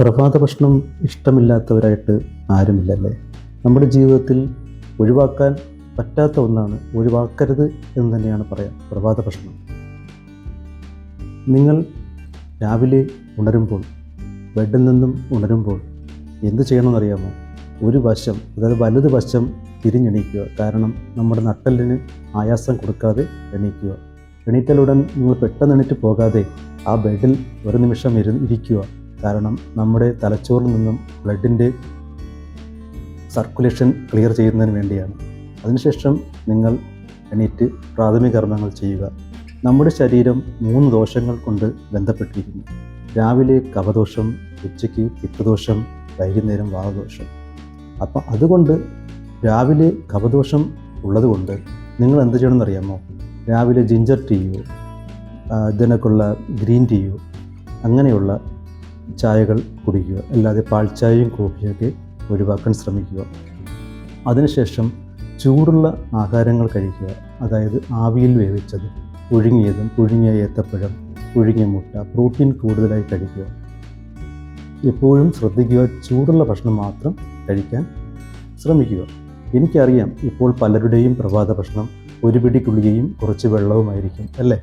പ്രഭാത ഭക്ഷണം ഇഷ്ടമില്ലാത്തവരായിട്ട് ആരുമില്ലല്ലേ? നമ്മുടെ ജീവിതത്തിൽ ഒഴിവാക്കാൻ പറ്റാത്ത ഒന്നാണ് ഒഴിവാക്കരുത് എന്ന് തന്നെയാണ് പറയാം പ്രഭാത ഭക്ഷണം നിങ്ങൾ രാവിലെ ഉണരുമ്പോൾ ബെഡിൽ നിന്നും ഉണരുമ്പോൾ എന്ത് ചെയ്യണമെന്നറിയാമോ? ഒരു വശം അതായത് വലത് വശം തിരിഞ്ഞെണീക്കുക. കാരണം നമ്മുടെ നട്ടലിന് ആയാസം കൊടുക്കാതെ എണീക്കുക. എണീറ്റലുടൻ നിങ്ങൾ പെട്ടെന്ന് എണീറ്റ് പോകാതെ ആ ബെഡിൽ ഒരു നിമിഷം ഇരിക്കുക. കാരണം നമ്മുടെ തലച്ചോറിൽ നിന്നും ബ്ലഡിന്റെ സർക്കുലേഷൻ ക്ലിയർ ചെയ്യുന്നതിന് വേണ്ടിയാണ്. അതിനുശേഷം നിങ്ങൾ എണീറ്റ് പ്രാഥമിക കർമ്മങ്ങൾ ചെയ്യുക. നമ്മുടെ ശരീരം മൂന്ന് ദോഷങ്ങൾ കൊണ്ട് ബന്ധപ്പെട്ടിരിക്കുന്നു. രാവിലെ കവദോഷം ഉച്ചയ്ക്ക് പിത്തദോഷം വൈകുന്നേരം വാദദോഷം. അപ്പം അതുകൊണ്ട് രാവിലെ കവദോഷം ഉള്ളതുകൊണ്ട് നിങ്ങൾ എന്ത് ചെയ്യണമെന്നറിയാമോ രാവിലെ ജിഞ്ചർ ടീയോ ഇതിനൊക്കെയുള്ള ഗ്രീൻ ടീയോ അങ്ങനെയുള്ള ചായകൾ കുടിക്കുക. അല്ലാതെ പാൽച്ചായയും കോഫിയൊക്കെ ഒഴിവാക്കാൻ ശ്രമിക്കുക. അതിനുശേഷം ചൂടുള്ള ആഹാരങ്ങൾ കഴിക്കുക. അതായത് ആവിയിൽ വേവിച്ചത് പുഴുങ്ങിയതും പുഴുങ്ങിയ ഏത്തപ്പഴം പുഴുങ്ങിയ മുട്ട പ്രോട്ടീൻ കൂടുതലായി കഴിക്കുക. എപ്പോഴും ശ്രദ്ധിക്കുക ചൂടുള്ള ഭക്ഷണം മാത്രം കഴിക്കാൻ ശ്രമിക്കുക. എനിക്കറിയാം ഇപ്പോൾ പലരുടെയും പ്രഭാത ഭക്ഷണം ഒരു പിടി ഗുളികയും കുറച്ച് വെള്ളവുമായിരിക്കും അല്ലേ?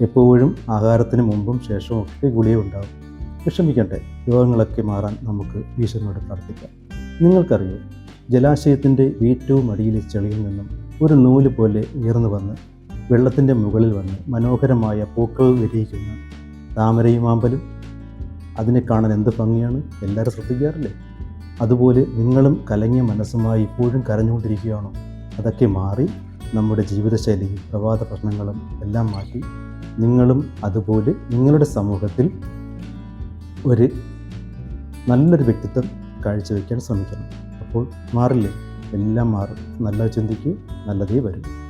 എപ്പോഴും ആഹാരത്തിന് മുമ്പും ശേഷവും ഒക്കെ ഗുളിക ഉണ്ടാകും വിഷമിക്കട്ടെ രോഗങ്ങളൊക്കെ മാറാൻ നമുക്ക് ഈശ്വരനോട് പ്രാർത്ഥിക്കാം. നിങ്ങൾക്കറിയോ ജലാശയത്തിന്റെ ഏറ്റവും അടിയിലെ ചെളിയിൽ നിന്നും ഒരു നൂൽ പോലെ ഉയർന്നു വന്ന് വെള്ളത്തിന്റെ മുകളിൽ വന്ന് മനോഹരമായ പൂക്കൾ വിരിയിക്കുന്ന താമരയും ആമ്പലും അതിനെ കാണാൻ എന്ത് ഭംഗിയാണ്? എല്ലാവരും ശ്രദ്ധിക്കാറില്ലേ? അതുപോലെ നിങ്ങളും കലങ്ങിയ മനസ്സുമായി ഇപ്പോഴും കരഞ്ഞുകൊണ്ടിരിക്കുകയാണോ? അതൊക്കെ മാറി നമ്മുടെ ജീവിതശൈലിയും പ്രഭാത പ്രശ്നങ്ങളും എല്ലാം മാറ്റി നിങ്ങളും അതുപോലെ നിങ്ങളുടെ സമൂഹത്തിൽ ഒരു നല്ലൊരു വ്യക്തിത്വം കാഴ്ചവെക്കാൻ ശ്രമിക്കണം. അപ്പോൾ മാറില്ലേ? എല്ലാം മാറും. നല്ലത് ചിന്തിക്കൂ നല്ലതേ വരും.